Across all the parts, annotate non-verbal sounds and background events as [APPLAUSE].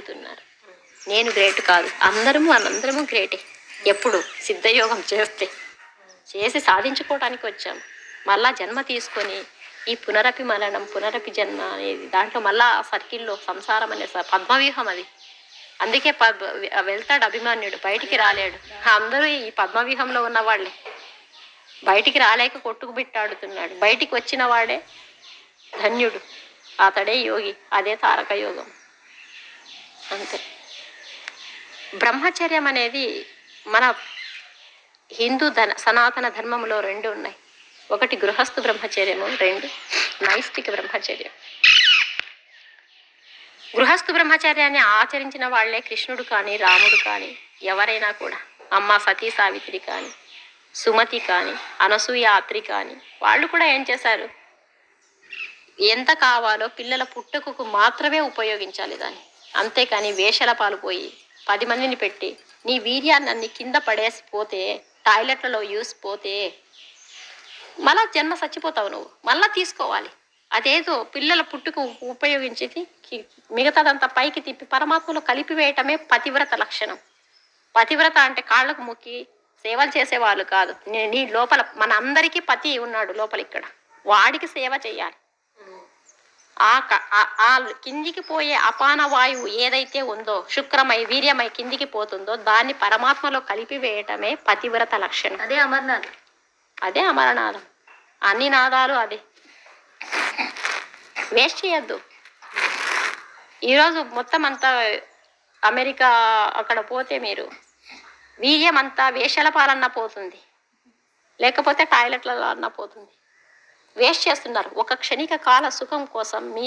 అడుగుతున్నారు. నేను గ్రేట్ కాదు. అందరము అందరము గ్రేటే ఎప్పుడు సిద్ధయోగం చేస్తే చేసి సాధించుకోవడానికి వచ్చాము మళ్ళా జన్మ తీసుకొని ఈ పునరపి మరణం పునరపి జన్మ అనేది దాంట్లో మళ్ళా ఆ సర్కిల్లో సంసారం అనే పద్మవ్యూహం అది. అందుకే పద్ వెళ్తాడు అభిమాన్యుడు బయటికి రాలేడు. అందరూ ఈ పద్మవ్యూహంలో ఉన్న వాళ్ళే. బయటికి రాలేక కొట్టుకుబెట్టాడుతున్నాడు బయటికి వచ్చిన వాడే ధన్యుడు. అతడే యోగి. అదే తారక యోగం. అంతే. బ్రహ్మచర్యం అనేది మన హిందూ ధన సనాతన ధర్మంలో రెండు ఉన్నాయి. ఒకటి గృహస్థు బ్రహ్మచర్యము రెండు నైష్టిక బ్రహ్మచర్యం. గృహస్థు బ్రహ్మచర్యాన్ని ఆచరించిన వాళ్ళే కృష్ణుడు కానీ రాముడు కానీ ఎవరైనా కూడా అమ్మ సతీ సావిత్రి కానీ సుమతి కానీ అనసూయాత్రి కానీ వాళ్ళు కూడా ఏం చేశారు? ఎంత కావాలో పిల్లల పుట్టుకకు మాత్రమే ఉపయోగించాలి దాన్ని. అంతేకాని వేషల పాలు పోయి పది మందిని పెట్టి నీ వీర్యాన్ని అన్ని కింద పడేసి పోతే టాయిలెట్లలో యూస్ పోతే మళ్ళా జన్మ చచ్చిపోతావు నువ్వు. మళ్ళా తీసుకోవాలి. అదేదో పిల్లల పుట్టుకు ఉపయోగించేది మిగతాదంతా పైకి తిప్పి పరమాత్మలో కలిపివేయటమే పతివ్రత లక్షణం. పతివ్రత అంటే కాళ్ళకు మొక్కి సేవలు చేసేవాళ్ళు కాదు. నీ నీ లోపల మన అందరికీ పతి ఉన్నాడు లోపల ఇక్కడ వాడికి సేవ చేయాలి. ఆ ఆ- కిందికి పోయే అపాన వాయువు ఏదైతే ఉందో శుక్రమై వీర్యమై కిందికి పోతుందో దాన్ని పరమాత్మలో కలిపివేయటమే పతివ్రత లక్షణం. అదే అమర్నాథ్ అదే అమరనాథం అన్ని నాదాలు అదే. వేస్ట్ చేయొద్దు. ఈరోజు మొత్తం అంతా అమెరికా అక్కడ పోతే మీరు వీర్యం అంతా వేషల పాలన్న పోతుంది. లేకపోతే టాయిలెట్లలో అన్న పోతుంది. వేస్ట్ చేస్తున్నారు. ఒక క్షణిక కాల సుఖం కోసం మీ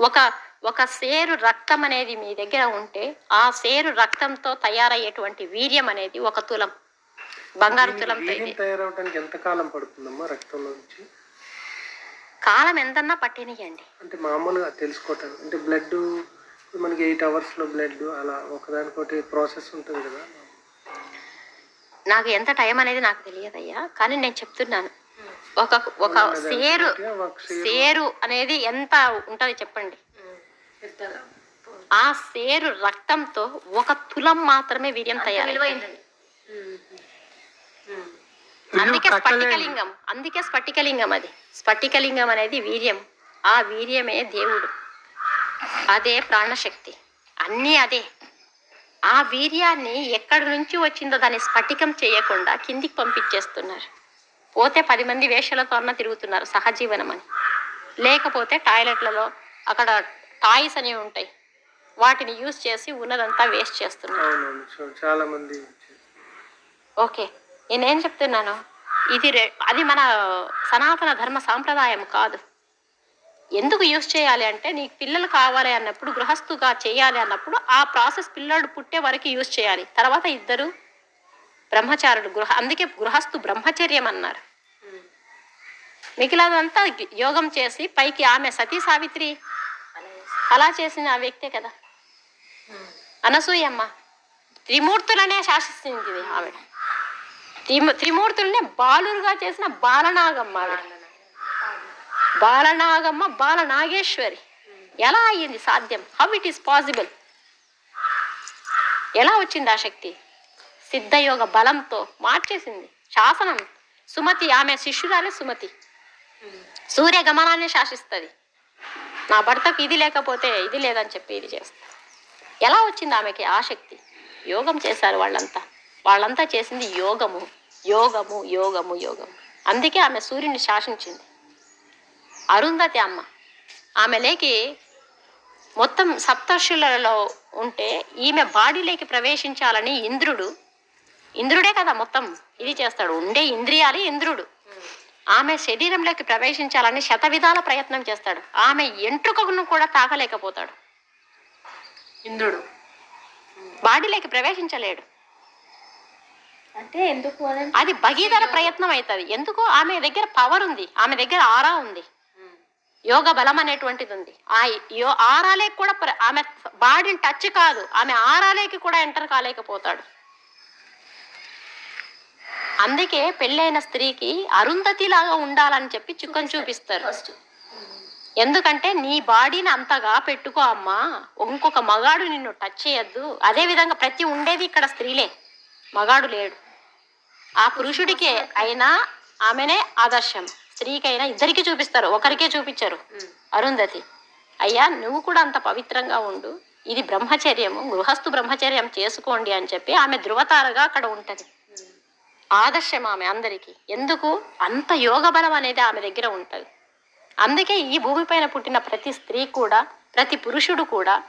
ఒక ఒక సేరు రక్తం అనేది మీ దగ్గర ఉంటే ఆ సేరు రక్తంతో తయారయ్యేటువంటి వీర్యం అనేది ఒక తులం బంగారు తులంతో వీర్యం తయారవడానికి ఎంత కాలం పడుతుందమ్మా రక్తంలో నుంచి? కాలం ఎంతన్నా పట్టినయండి అంటే మామూలుగా తెలుసుకోవటానికి అంటే బ్లడ్ మనకి ఎయిట్ అవర్స్లో బ్లడ్ అలా ఒకదానికొకటి ప్రాసెస్ ఉంటుంది కదా? నాకు ఎంత టైం అనేది నాకు తెలియదయ్యా కానీ నేను చెప్తున్నాను. ఒక ఒక సేరు సేరు. అనేది ఎంత ఉంటది చెప్పండి? ఆ సేరు రక్తంతో ఒక తులం మాత్రమే వీర్యం తయారు అందుకే స్ఫటికలింగం అందుకే స్ఫటికలింగం అది. స్ఫటికలింగం అనేది వీర్యం. ఆ వీర్యమే దేవుడు. అదే ప్రాణశక్తి. అన్నీ అదే. ఆ వీర్యాన్ని ఎక్కడి నుంచి వచ్చిందో దాన్ని స్ఫటికం చేయకుండా కిందికి పంపించేస్తున్నారు. పోతే పది మంది వేషలతో అన్న తిరుగుతున్నారు సహజీవనం అని లేకపోతే టాయిలెట్లలో అక్కడ టాయ్స్ అనేవి ఉంటాయి. వాటిని యూజ్ చేసి ఉన్నదంతా వేస్ట్ చేస్తున్నారు. చాలా మంది ఓకే నేనేం చెప్తున్నాను? ఇది రె అది మన సనాతన ధర్మ సాంప్రదాయం కాదు. ఎందుకు యూజ్ చేయాలి అంటే నీకు పిల్లలు కావాలి అన్నప్పుడు గృహస్థుగా చేయాలి అన్నప్పుడు ఆ ప్రాసెస్ పిల్లడు పుట్టే వరకు యూజ్ చేయాలి. తర్వాత ఇద్దరు బ్రహ్మచారుడు గృహ అందుకే గృహస్థు బ్రహ్మచర్యం అన్నారు మిగిలినంతా యోగం చేసి పైకి ఆమె సతీ సావిత్రి అలా చేసిన ఆ వ్యక్తే కదా. అనసూయమ్మ. త్రిమూర్తులనే శాసిస్తుంది ఆవిడ. త్రిము త్రిమూర్తులనే బాలురుగా చేసిన బాలనాగమ్మ ఆవిడ. బాలనాగమ్మ బాలనాగేశ్వరి. ఎలా అయ్యింది సాధ్యం? హౌ ఇట్ ఈస్ పాసిబుల్ ఎలా వచ్చింది ఆ శక్తి? సిద్ధయోగ బలంతో మార్చేసింది శాసనం. సుమతి ఆమె శిష్యురాలే సుమతి. సూర్య గమనాన్ని శాసిస్తుంది. నా భర్తకు ఇది లేకపోతే ఇది లేదని చెప్పి ఇది చేస్తా ఎలా వచ్చింది ఆమెకి ఆసక్తి యోగం చేశారు వాళ్ళంతా. వాళ్ళంతా చేసింది యోగము. యోగము యోగము యోగము. అందుకే ఆమె సూర్యుని శాసించింది. అరుంధతి అమ్మ. ఆమె లేకి మొత్తం సప్తర్షులలో ఉంటే ఈమె బాడీలోకి ప్రవేశించాలని ఇంద్రుడు ఇంద్రుడే కదా మొత్తం ఇది చేస్తాడు. ఉండే ఇంద్రియాలు ఇంద్రుడు. ఆమె శరీరంలోకి ప్రవేశించాలని శతవిధాల ప్రయత్నం చేస్తాడు. ఆమె ఎంట్రుకను కూడా తాకలేకపోతాడు. ఇంద్రుడు బాడీలోకి ప్రవేశించలేడు. అంటే ఎందుకు అది భగీధర ప్రయత్నం అవుతుంది. ఎందుకు? ఆమె దగ్గర పవర్ ఉంది. ఆమె దగ్గర ఆరా ఉంది. యోగ బలం అనేటువంటిది ఉంది ఆ యో ఆరాలేకి కూడా ఆమె బాడీని టచ్ కాదు. ఆమె ఆరాలేకి కూడా ఎంటర్ కాలేకపోతాడు. అందుకే పెళ్ళైన స్త్రీకి అరుంధతి లాగా ఉండాలని చెప్పి చుక్కను చూపిస్తారు. ఎందుకంటే నీ బాడీని అంతగా పెట్టుకో అమ్మా. ఇంకొక మగాడు నిన్ను టచ్ చేయొద్దు. అదే విధంగా ప్రతి ఉండేది ఇక్కడ స్త్రీలే. మగాడు లేడు. ఆ పురుషుడికే అయినా ఆమెనే ఆదర్శం. స్త్రీకైనా ఇద్దరికి చూపిస్తారు. ఒకరికే చూపించరు. అరుంధతి. అయ్యా నువ్వు కూడా అంత పవిత్రంగా ఉండు. ఇది బ్రహ్మచర్యము. గృహస్థు బ్రహ్మచర్యం చేసుకోండి అని చెప్పి ఆమె ధృవతారగా అక్కడ ఉంటది. ఆదర్శం ఆమె అందరికీ. ఎందుకు? అంత యోగ బలం అనేది ఆమె దగ్గర ఉంటుంది. అందుకే ఈ భూమిపైన పుట్టిన ప్రతి స్త్రీ కూడా ప్రతి పురుషుడు కూడా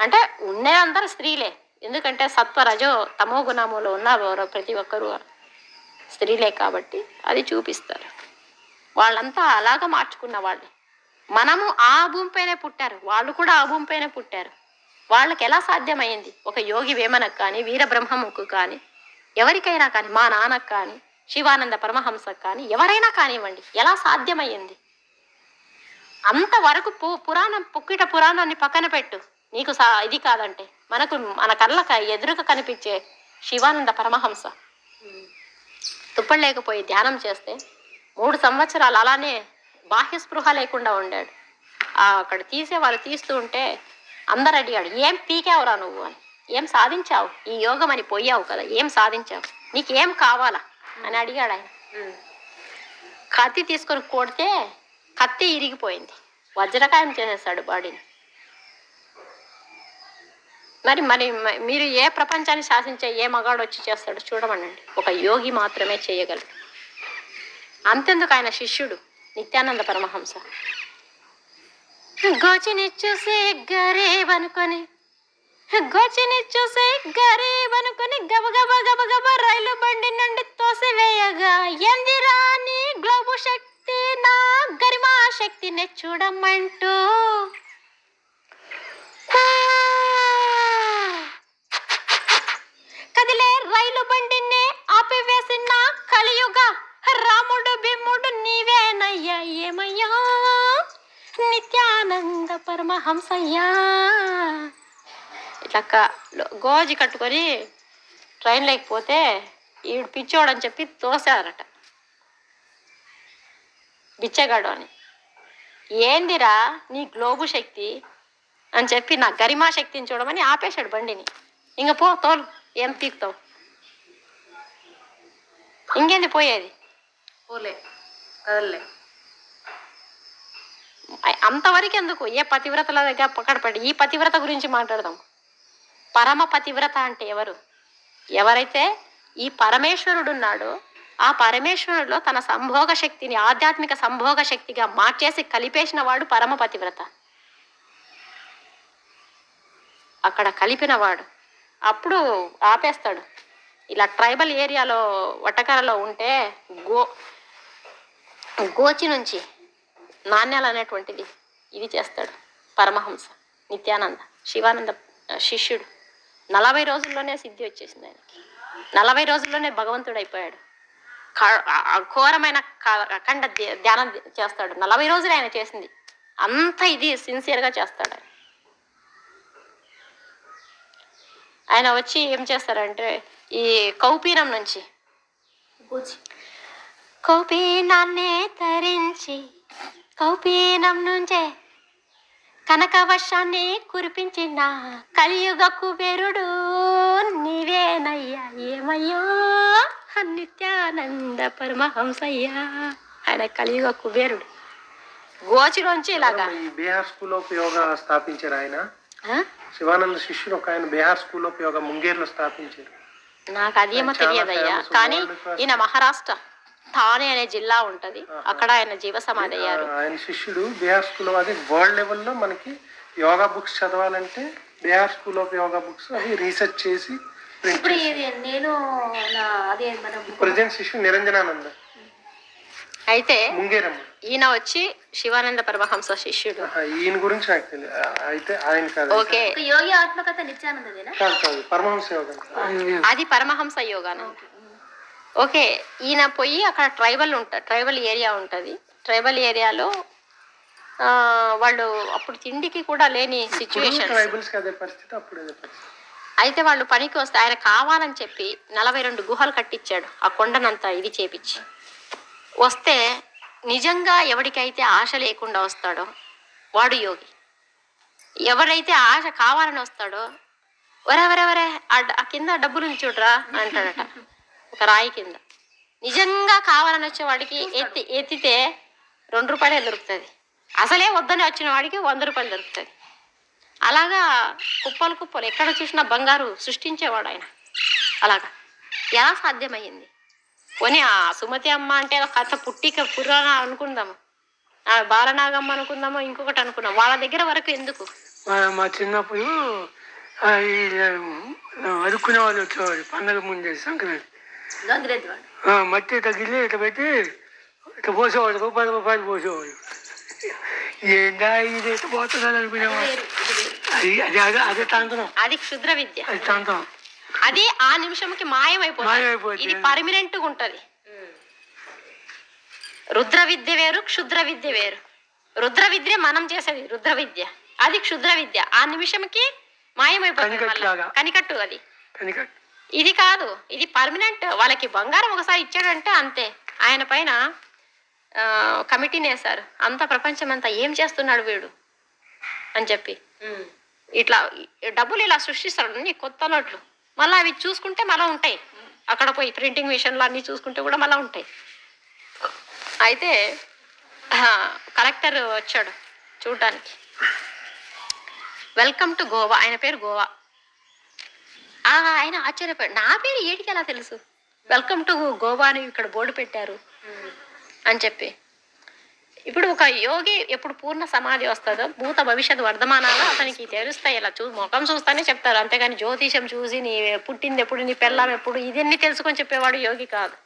అంటే ఉండే అందరు స్త్రీలే. ఎందుకంటే సత్వ రజో తమో గుణములో ఉన్న వారు ప్రతి ఒక్కరూ స్త్రీలే కాబట్టి అది చూపిస్తారు. వాళ్ళంతా అలాగ మార్చుకున్న వాళ్ళే. మనము ఆ భూమిపైనే పుట్టారు. వాళ్ళు కూడా ఆ భూమిపైనే పుట్టారు. వాళ్ళకి ఎలా సాధ్యమైంది? ఒక యోగి వేమనకు కానీ వీరబ్రహ్మముకు కానీ ఎవరికైనా కానీ మా నాన్నకు కానీ శివానంద పరమహంసకు కానీ ఎవరైనా కానివ్వండి ఎలా సాధ్యమయ్యింది? అంతవరకు పు పురాణం పుక్కిట పురాణాన్ని పక్కన పెట్టు. నీకు సా ఇది కాదంటే మనకు మన కళ్ళక ఎదురుగా కనిపించే శివానంద పరమహంస. తుప్పలేకపోయి ధ్యానం చేస్తే మూడు సంవత్సరాలు అలానే బాహ్య స్పృహ లేకుండా ఉండాడు. అక్కడ తీసేవాళ్ళు తీస్తూ ఉంటే అందరు అడిగాడు ఏం పీకేవరా నువ్వు? అని. ఏం సాధించావు? ఈ యోగం అని పోయావు కదా ఏం సాధించావు? నీకేం కావాలా? అని అడిగాడు ఆయన. కత్తి తీసుకొని కొడితే కత్తి ఇరిగిపోయింది. వజ్రకాయం చేసేస్తాడు బాడీని. మరి మరి మీరు ఏ ప్రపంచాన్ని శాసించే ఏ మగాడు వచ్చి చేస్తాడో చూడమనండి. ఒక యోగి మాత్రమే చేయగలడు. అంతెందుకు ఆయన శిష్యుడు? నిత్యానంద పరమహంస. గోచిని చూసి గరేవనుకొని అనుకొని గోచిని చూసి గరీబ్ అనుకుని గబగబ గబగబ రైలు బండి నుండి తోసివేయగా ఎందిరా నీ గ్లోబు శక్తి? నా గరిమా శక్తిని చూడమంటూ. కదిలే రైలు బండిని ఆపివేసిన కలియుగ రాముడు భీముడు నీవేనయ్యా ఏమయ్యా? నిత్యానంద పరమహంసయ్యా. ఇట్లా క- లో- గోజి కట్టుకొని ట్రైన్ లేకపోతే ఈడు పిచ్చోడని చెప్పి తోసారట బిచ్చగాడు అని. ఏందిరా నీ గ్లోబు శక్తి అని చెప్పి నా గరిమా శక్తిని చూడమని ఆపేశాడు బండిని. ఇంక పో తోలు ఏం పీకుతావు? ఇంకేంది పోయేది? పోలే కదలలే. అ- అంతవరకు ఎందుకు ఏ పతివ్రతల దగ్గర పక్కడపడి ఈ పతివ్రత గురించి మాట్లాడదాం. పరమ పతివ్రత అంటే ఎవరు? ఎవరైతే ఈ పరమేశ్వరుడు ఉన్నాడో ఆ పరమేశ్వరుడిలో తన సంభోగ శక్తిని ఆధ్యాత్మిక సంభోగ శక్తిగా మార్చేసి కలిపేసిన వాడు పరమ పతివ్రత. అక్కడ కలిపిన వాడు. అప్పుడు ఆపేస్తాడు. ఇలా ట్రైబల్ ఏరియాలో వటకరలో ఉంటే గో గోచి నుంచి నాణ్యాలు అనేటువంటిది ఇది చేస్తాడు పరమహంస నిత్యానంద శివానంద శిష్యుడు. నలభై రోజుల్లోనే సిద్ధి వచ్చేసింది ఆయనకి. నలభై రోజుల్లోనే భగవంతుడు అయిపోయాడు. ఘోరమైన అఖండ ధ్య- ధ్యానం చేస్తాడు. నలభై రోజులు ఆయన చేసింది. అంత ఇది సిన్సియర్గా చేస్తాడు ఆయన. ఆయన వచ్చి ఏం చేస్తారంటే ఈ కౌపీనం నుంచి కౌపీనాన్నే తరించి కౌపీనం నుంచే కనకవర్షాన్ని కురిపించిన కలియుగ కుబేరుడు నీవేనయ్యా ఏమయ్యా? నిత్యానంద పరమహంసయ్యా. ఆయన కలియుగ కుబేరుడు గోచిలోంచి ఇలాగా. బీహార్ స్కూల్ ఆఫ్ యోగా స్థాపించారు ఆయన. ఆ? శివానంద శిష్యుడు ఒక ఆయన బీహార్ స్కూల్ ఆఫ్ యోగా ముంగేర్లో స్థాపించారు. నాకు అదేమో తెలియదయ్యా. famous కానీ. ఈయన మహారాష్ట్ర. థానే అనే జిల్లా ఉంటది. అక్కడ ఆయన జీవ సమాధి అయ్యారు. ఆయన శిష్యుడు బీహార్ స్కూల్ అది వరల్డ్ లెవెల్లో మనకి యోగా బుక్స్ చదవాలంటే Bihar school of yoga books అవి రీసెర్చ్ చేసి ఇప్పుడు నేను నా అదే మన book ప్రజెంట్ శిష్యుడు నిరంజనానంద. అయితే ముంగేరమ్మ. ఈయన వచ్చి శివానంద పరమహంస శిష్యుడు. ఈయన గురించి నాకు తెలియదు అయితే ఆయన కాదు. ఓకే. యోగి ఆత్మకథ నిత్యానందదేనా? కాదు కాదు పరమహంస యోగం అది పరమహంస యోగానంద ఓకే ఈయన పోయి అక్కడ ట్రైబల్ ఉంట ట్రైబల్ ఏరియా ఉంటుంది. ట్రైబల్ ఏరియాలో వాళ్ళు అప్పుడు తిండికి కూడా లేని సిచ్యువేషన్ అయితే వాళ్ళు పనికి వస్తే ఆయన కావాలని చెప్పి నలభై రెండు గుహలు కట్టించాడు ఆ కొండనంతా ఇది చేపించి. వస్తే నిజంగా ఎవరికైతే ఆశ లేకుండా వస్తాడో వాడు యోగి. ఎవరైతే ఆశ కావాలని వస్తాడో ఒరే ఒరే ఒరే ఆ కింద డబ్బులు చూడరా అంటాడట. [LAUGHS] ఒక రాయి కింద. నిజంగా కావాలని వచ్చే వాడికి ఎత్తి ఎత్తితే రెండు రూపాయలే దొరుకుతుంది. అసలే వద్దని వచ్చిన వాడికి వంద రూపాయలు దొరుకుతుంది. అలాగా కుప్పలు కుప్పలు ఎక్కడ చూసినా బంగారు సృష్టించేవాడు ఆయన. అలాగా. ఎలా సాధ్యమయ్యింది? పోనీ ఆ సుమతి అమ్మ అంటే ఒక కథ పుట్టిక పురాణ అనుకుందాము ఆ బాలనాగమ్మ అనుకుందాము ఇంకొకటి అనుకున్నాం వాళ్ళ దగ్గర వరకు ఎందుకు? మా చిన్నప్పుడు అడుక్కునే వాళ్ళు వచ్చేవాళ్ళు. పండగ ముందే సంక్రాంతి. మట్టి తగిలి ఇట్లా పెట్టి ఇట్లా పోసేవాడు రూపాయలు రూపాయలు పోసేవాడు. ఏంటా ఇది? ఎట్లా పోతుందని వేరు అది అది అదే అదే తాంతరం అది క్షుద్ర విద్య. అది తాంతరం అది ఆ నిమిషంకి మాయమైపోతుంది. ఇది పర్మినెంట్గా ఉంటది రుద్ర విద్య వేరు క్షుద్ర విద్య వేరు. రుద్ర విద్య మనం చేసేది రుద్ర విద్య. అది క్షుద్ర విద్య. ఆ నిమిషంకి మాయమైపోతుంది. కనికట్టు అది. కనుక ఇది కాదు ఇది పర్మనెంట్. వాళ్ళకి బంగారం ఒకసారి ఇచ్చాడంటే అంతే. ఆయన పైన కమిటీని వేశారు అంత ప్రపంచం అంతా ఏం చేస్తున్నాడు వీడు? అని చెప్పి. ఇట్లా డబ్బులు ఇలా సృష్టిస్తాడు అన్ని కొత్త నోట్లు. మళ్ళీ అవి చూసుకుంటే మళ్ళీ ఉంటాయి. అక్కడ పోయి ప్రింటింగ్ మిషన్లు అన్నీ చూసుకుంటే కూడా మళ్ళీ ఉంటాయి. అయితే కలెక్టర్ వచ్చాడు చూడటానికి వెల్కమ్ టు గోవా. ఆయన పేరు గోవా. ఆయన ఆశ్చర్యపోయాడు నా పేరు ఏడికి ఎలా తెలుసు? వెల్కమ్ టు గోవా అని ఇక్కడ బోర్డు పెట్టారు అని చెప్పి. ఇప్పుడు ఒక యోగి ఎప్పుడు పూర్ణ సమాధి వస్తుందో భూత భవిష్యత్ వర్ధమానాలు అతనికి తెలుస్తాయి. ఇలా చూ ముఖం చూస్తానే చెప్తారు. అంతేగాని జ్యోతిషం చూసి నీ పుట్టింది ఎప్పుడు నీ పెళ్ళాం ఎప్పుడు ఇదన్నీ తెలుసుకొని చెప్పేవాడు యోగి కాదు.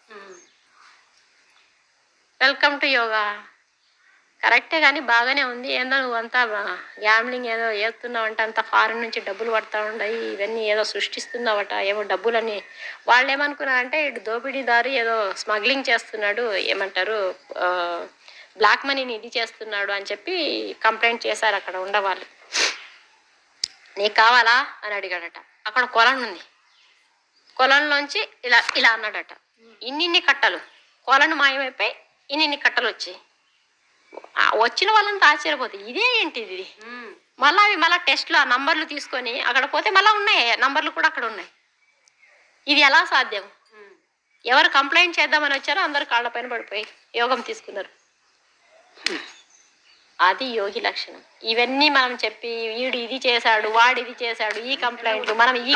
Welcome to yoga. కరెక్టే కానీ బాగానే ఉంది. ఏందో నువ్వు అంతా గ్యామ్లింగ్ ఏదో చేస్తున్నావు అంటే అంత ఫారెన్ నుంచి డబ్బులు పడతా ఉండయి. ఇవన్నీ ఏదో సృష్టిస్తున్నావట ఏమో డబ్బులని. వాళ్ళు ఏమనుకున్నారంటే ఇటు దోపిడీదారు ఏదో స్మగ్లింగ్ చేస్తున్నాడు ఏమంటారు బ్లాక్ మనీని ఇది చేస్తున్నాడు అని చెప్పి కంప్లైంట్ చేశారు అక్కడ ఉండవాళ్ళు. నీకు కావాలా అని అడిగాడట. అక్కడ కొలను ఉంది. కొలంలోంచి ఇలా ఇలా అన్నాడట. ఇన్నిన్ని కట్టలు. కొలను మాయమైపోయి ఇన్నిన్ని కట్టలు వచ్చాయి వచ్చిన వాళ్ళంతా ఆశ్చర్యపోతే ఇదే ఏంటి ఇది. మళ్ళీ అవి మళ్ళీ టెస్ట్లో ఆ నంబర్లు తీసుకొని అక్కడ పోతే మళ్ళీ ఉన్నాయి. నంబర్లు కూడా అక్కడ ఉన్నాయి. ఇది ఎలా సాధ్యం. ఎవరు కంప్లైంట్ చేద్దామని వచ్చారో అందరు కాళ్ళపైన పడిపోయి యోగం తీసుకున్నారు. అది యోగి లక్షణం. ఇవన్నీ మనం చెప్పి వీడు ఇది చేశాడు వాడు ఇది చేశాడు ఈ కంప్లైంట్లు మనం ఈ